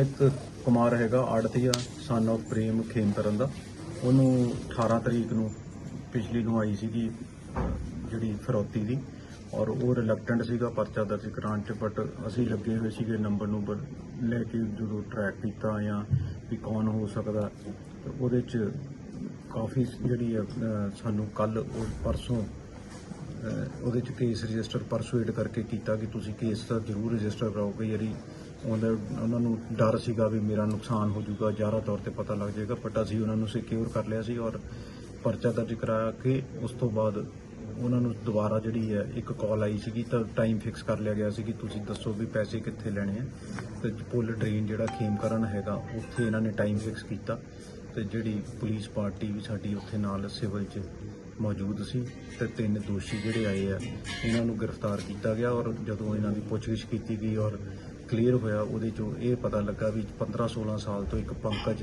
ਇੱਕ ਕੁਮਾਰ ਹੈਗਾ ਆੜਤੀਆ ਸਨ of ਪ੍ਰੇਮ ਖੇਮਕਰਨ ਦਾ। ਉਹਨੂੰ 18 ਤਰੀਕ ਨੂੰ ਪਿਛਲੀ ਨੂੰ ਆਈ ਸੀਗੀ ਜਿਹੜੀ ਫਰੌਤੀ ਦੀ। ਔਰ ਉਹ ਰਿਲੈਕਟੈਂਟ ਸੀਗਾ ਪਰਚਾ ਦਰਜ ਕਰਾਉਣ ਚ ਬਟ ਅਸੀਂ ਲੱਗੇ ਹੋਏ ਸੀਗੇ ਨੰਬਰ ਨੂੰ ਲੈ ਕੇ ਜਦੋਂ ਟਰੈਕ ਕੀਤਾ ਜਾਂ ਵੀ ਕੌਣ ਹੋ ਸਕਦਾ। ਉਹਦੇ ਚ ਕਾਫੀ ਜਿਹੜੀ ਆ, ਸਾਨੂੰ ਕੱਲ ਉਹ ਪਰਸੋਂ ਉਹਦੇ ਚ ਕੇਸ ਰਜਿਸਟਰ ਪਰਸੂਏਟ ਕਰਕੇ ਕੀਤਾ ਕਿ ਤੁਸੀਂ ਕੇਸ ਤਾਂ ਜ਼ਰੂਰ ਰਜਿਸਟਰ ਕਰਾਓਗੇ ਯਾਰੀ ਉਹਦਾ ਉਹਨਾਂ ਨੂੰ ਡਰ ਸੀਗਾ ਵੀ ਮੇਰਾ ਨੁਕਸਾਨ ਹੋ ਜਾਊਗਾ ਜ਼ਿਆਦਾ ਤੌਰ ਤੇ ਪਤਾ ਲੱਗ ਜਾਏਗਾ ਬਟ ਅਸੀਂ ਉਹਨਾਂ ਨੂੰ ਸਿਕਿਉਰ ਕਰ ਲਿਆ ਸੀ ਔਰ ਪਰਚਾ ਦਰਜ ਕਰਾ ਕੇ ਉਸ ਤੋਂ ਬਾਅਦ ਉਹਨਾਂ ਨੂੰ ਦੁਬਾਰਾ ਜਿਹੜੀ ਹੈ ਇੱਕ ਕਾਲ ਆਈ ਸੀਗੀ ਤਾਂ ਟਾਈਮ ਫਿਕਸ ਕਰ ਲਿਆ ਗਿਆ ਸੀ ਕਿ ਤੁਸੀਂ ਦੱਸੋ ਵੀ ਪੈਸੇ ਕਿੱਥੇ ਲੈਣੇ ਆ। ਤੇ ਪੁੱਲ ਡਰੇਨ ਜਿਹੜਾ ਖੇਮਕਰਨ ਹੈਗਾ, ਉੱਥੇ ਇਹਨਾਂ ਨੇ ਟਾਈਮ ਫਿਕਸ ਕੀਤਾ ਤੇ ਜਿਹੜੀ ਪੁਲਿਸ ਪਾਰਟੀ ਵੀ ਸਾਡੀ ਉੱਥੇ ਨਾਲ ਸਿਵਲ 'ਚ ਮੌਜੂਦ ਸੀ ਤੇ ਤਿੰਨ ਦੋਸ਼ੀ ਜਿਹੜੇ ਆਏ ਆ, ਇਹਨਾਂ ਨੂੰ ਗ੍ਰਿਫਤਾਰ ਕੀਤਾ ਗਿਆ ਔਰ ਜਦੋਂ ਇਹਨਾਂ ਦੀ ਪੁੱਛਗਿੱਛ ਕੀਤੀ ਗਈ ਔਰ ਕਲੀਅਰ ਹੋਇਆ, ਉਹਦੇ ਚੋਂ ਇਹ ਪਤਾ ਲੱਗਾ ਵੀ 15-16 ਸਾਲ ਤੋਂ ਇੱਕ ਪੰਕਜ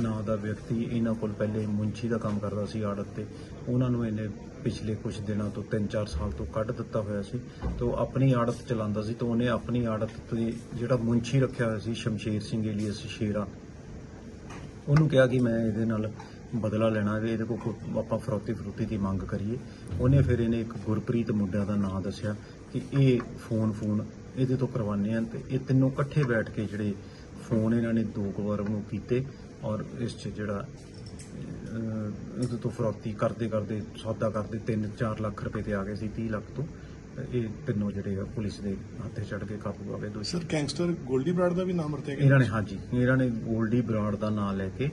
ਨਾਂ ਦਾ ਵਿਅਕਤੀ ਇਹਨਾਂ ਕੋਲ ਪਹਿਲੇ ਮੁੰਚੀ ਦਾ ਕੰਮ ਕਰਦਾ ਸੀ ਆੜਤ ਤੇ। ਉਹਨਾਂ ਨੂੰ ਇਹਨੇ ਪਿਛਲੇ ਕੁਝ ਦਿਨਾਂ ਤੋਂ 3-4 ਸਾਲ ਤੋਂ ਕੱਢ ਦਿੱਤਾ ਹੋਇਆ ਸੀ ਤੇ ਉਹ ਆਪਣੀ ਆੜਤ ਚਲਾਉਂਦਾ ਸੀ ਤੇ ਉਹਨੇ ਆਪਣੀ ਆੜਤ ਤੇ ਜਿਹੜਾ ਮੁੰਚੀ ਰੱਖਿਆ ਹੋਇਆ ਸੀ, ਸ਼ਮਸ਼ੇਰ ਸਿੰਘ ਏਲੀਅਸ ਸ਼ੇਰਾ, ਉਹਨੂੰ ਕਿਹਾ ਕਿ ਮੈਂ ਇਹਦੇ ਨਾਲ ਬਦਲਾ ਲੈਣਾ, ਵੀ ਇਹਦੇ ਕੋਲ ਆਪਾਂ ਫਰੋਤੀ ਫਰੋਤੀ ਦੀ ਮੰਗ ਕਰੀਏ। ਉਹਨੇ ਫਿਰ ਇਹਨੇ ਇੱਕ ਗੁਰਪ੍ਰੀਤ ਮੁੰਡਿਆਂ ਦਾ ਨਾਮ ਦੱਸਿਆ ਕਿ ਇਹ ਫੋਨ ਫੋਨ ਇਹਦੇ ਤੋਂ ਕਰਵਾਉਂਦੇ ਆ ਤੇ ਇਹ ਤਿੰਨੋਂ ਇਕੱਠੇ ਬੈਠ ਕੇ ਜਿਹੜੇ ਫੋਨ ਇਹਨਾਂ ਨੇ ਦੋ ਕੁ ਵਾਰ ਉਹਨੂੰ ਕੀਤੇ ਔਰ ਇਸ 'ਚ ਜਿਹੜਾ ਇਹਦੇ ਤੋਂ ਫਰੋਤੀ ਕਰਦੇ ਕਰਦੇ ਸੌਦਾ ਕਰਦੇ 3-4 ਲੱਖ ਰੁਪਏ ਤੇ ਆ ਗਏ ਸੀ 30 ਲੱਖ ਤੋਂ। ਤੇ ਇਹ ਤਿੰਨੋਂ ਜਿਹੜੇ ਆ ਪੁਲਿਸ ਦੇ ਹੱਥੇ ਚੜ ਕੇ ਕਾਬੂ ਆ ਗਏ ਦੋਸ਼ੀ। ਸਰ ਗੈਂਗਸਟਰ ਗੋਲਡੀ ਬਰਾੜ ਦਾ ਵੀ ਨਾਮ ਵਰਤਿਆ ਗਿਆ? ਇਹਨਾਂ ਨੇ ਹਾਂਜੀ ਇਹਨਾਂ ਨੇ 골ਡੀ ਬ੍ਰਾਂਡ ਦਾ ਨਾਮ ਲੈ ਕੇ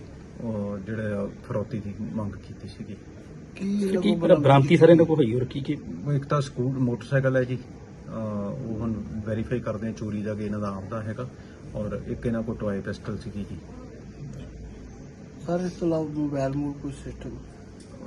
ਜਿਹੜਾ ਫਰੋਤੀ ਦੀ ਮੰਗ ਕੀਤੀ ਸੀਗੀ। ਕੀ ਬ੍ਰਾਂਤੀ ਸਾਰੇ ਇਹਨਾਂ ਕੋਲ ਹੋਈ ਔਰ ਕੀ ਕੀ ਇੱਕ ਤਾਂ ਸਕੂਲ ਮੋਟਰਸਾਈਕਲ ਹੈ ਜੀ। ਹੁਣ ਵੈਰੀਫਾਈ ਕਰਦੇ ਆ ਚੋਰੀ ਦਾ ਕਿ ਇਹਨਾਂ ਦਾ ਆਪਦਾ ਹੈਗਾ ਔਰ ਇੱਕ ਇਹਨਾਂ ਕੋਲ ਟੋਏ ਪਿਸਟਲ ਸੀਗੀ ਜੀ। ਸਰ ਇਸ ਤੋਂ ਇਲਾਵਾ ਮੋਬਾਈਲ ਮੂਲ ਕੋਈ ਸਿਸਟਮ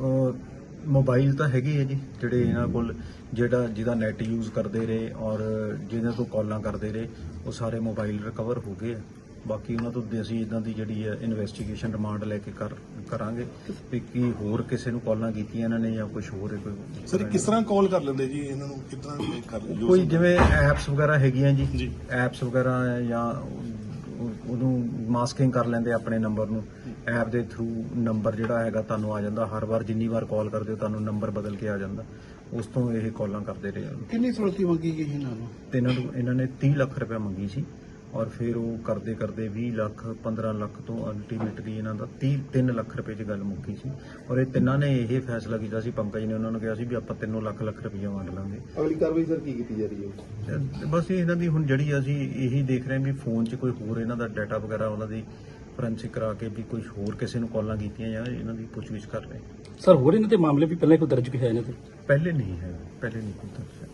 ਅਹ ਮੋਬਾਈਲ ਤਾਂ ਹੈਗੇ ਆ ਜੀ ਜਿਹੜੇ ਇਹਨਾਂ ਕੋਲ ਜਿਹੜਾ ਜਿਹਦਾ ਨੈਟ ਯੂਜ਼ ਕਰਦੇ ਰਹੇ ਔਰ ਜਿਹਨਾਂ ਤੋਂ ਕਾਲਾਂ ਕਰਦੇ ਰਹੇ ਉਹ ਸਾਰੇ ਮੋਬਾਈਲ ਰਿਕਵਰ ਹੋ ਗਏ ਆ। ਬਾਕੀ ਉਹਨਾਂ ਤੋਂ ਅਸੀਂ ਇਦਾਂ ਦੀ ਜਿਹੜੀ ਹੈ ਇਨਵੈਸਟੀਗੇਸ਼ਨ ਰਿਮਾਂਡ ਲੈ ਕੇ ਕਰ ਕਰਾਂਗੇ ਵੀ ਕੀ ਹੋਰ ਕਿਸੇ ਨੂੰ ਕਾਲਾਂ ਕੀਤੀਆਂ ਇਹਨਾਂ ਨੇ ਜਾਂ ਕੁਝ ਹੋਰ ਹੈ ਕੋਈ ਸਰ ਕਿਸ ਤਰ੍ਹਾਂ ਕਾਲ ਕਰ ਲੈਂਦੇ ਜੀ? ਇਹਨਾਂ ਨੂੰ ਕਿਸ ਤਰ੍ਹਾਂ ਕਰ ਲੈਂਦੇ? ਕੋਈ ਜਿਵੇਂ ਐਪਸ ਵਗੈਰਾ ਹੈਗੀਆਂ ਜੀ। ਐਪਸ ਵਗੈਰਾ ਜਾਂ ਉਹ- ਉਹਨੂੰ ਮਾਸਕਿੰਗ ਕਰ ਲੈਂਦੇ ਆਪਣੇ ਨੰਬਰ ਨੂੰ। ਐਪ ਦੇ ਥਰੂ ਨੰਬਰ ਜਿਹੜਾ ਹੈਗਾ ਤੁਹਾਨੂੰ ਆ ਜਾਂਦਾ। ਹਰ ਵਾਰ ਜਿੰਨੀ ਵਾਰ ਕਾਲ ਕਰਦੇ ਹੋ ਤੁਹਾਨੂੰ ਨੰਬਰ ਬਦਲ ਕੇ ਆ ਜਾਂਦਾ। ਉਸ ਤੋਂ ਇਹ ਕਾਲਾਂ ਕਰਦੇ ਰਹੇ ਕਿੰਨੀ ਫਰੋਤੀ ਮੰਗੀ ਗਈ ਇਹਨਾਂ ਨੂੰ? ਤੇ ਇਹਨਾਂ ਨੂੰ ਇਹਨਾਂ ਨੇ 30 ਲੱਖ ਰੁਪਏ ਮੰਗੀ ਸੀ। ਔਰ ਫਿਰ ਉਹ ਕਰਦੇ ਕਰਦੇ 20 ਲੱਖ 15 ਲੱਖ ਤੋਂ ਅਲਟੀਮੇਟਲੀ ਇਹਨਾਂ ਦਾ 30 3 ਲੱਖ ਰੁਪਏ 'ਚ ਗੱਲ ਮੁੱਕੀ ਸੀ। ਔਰ ਇਹ ਤਿੰਨਾਂ ਨੇ ਇਹ ਫੈਸਲਾ ਕੀਤਾ ਸੀ ਪੰਕਜ ਨੇ ਉਹਨਾਂ ਨੂੰ ਕਿਹਾ ਸੀ ਵੀ ਆਪਾਂ ਤਿੰਨੋਂ ਲੱਖ ਲੱਖ ਰੁਪਏ ਵੰਡ ਲਾਂਗੇ। ਅਗਲੀ ਕਾਰਵਾਈ ਸਰ ਕੀ ਕੀਤੀ ਜਾ ਰਹੀ ਹੈ? ਤੇ ਬਸ ਇਹ ਇਹਨਾਂ ਦੀ ਹੁਣ ਜਿਹੜੀ ਅਸੀਂ ਇਹੀ ਦੇਖ ਰਹੇ ਹਾਂ ਵੀ ਫੋਨ 'ਚ ਕੋਈ ਹੋਰ ਇਹਨਾਂ ਦਾ ਡਾਟਾ ਵਗੈਰਾ ਉਹਨਾਂ ਦੀ ਫੋਰੈਂਸਿਕ ਕਰਾ ਕੇ ਵੀ ਕੋਈ ਹੋਰ ਕਿਸੇ ਨੂੰ ਕਾਲਾਂ ਕੀਤੀਆਂ ਜਾਂ ਇਹਨਾਂ ਦੀ ਪੁੱਛਗਿੱਛ ਕਰ ਰਹੇ ਹਾਂ। ਸਰ ਹੋਰ ਇਹਨਾਂ ਦੇ ਮਾਮਲੇ ਵੀ ਪਹਿਲਾਂ ਕੋਈ ਦਰਜ ਵੀ ਹੈ ਇਹਨਾਂ ਤੇ ਪਹਿਲੇ ਨਹੀਂ ਹੈ ਪਹਿਲੇ ਨਹੀਂ ਕੋਈ ਦੱਸਿਆ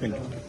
ਥੈਂਕ ਯੂ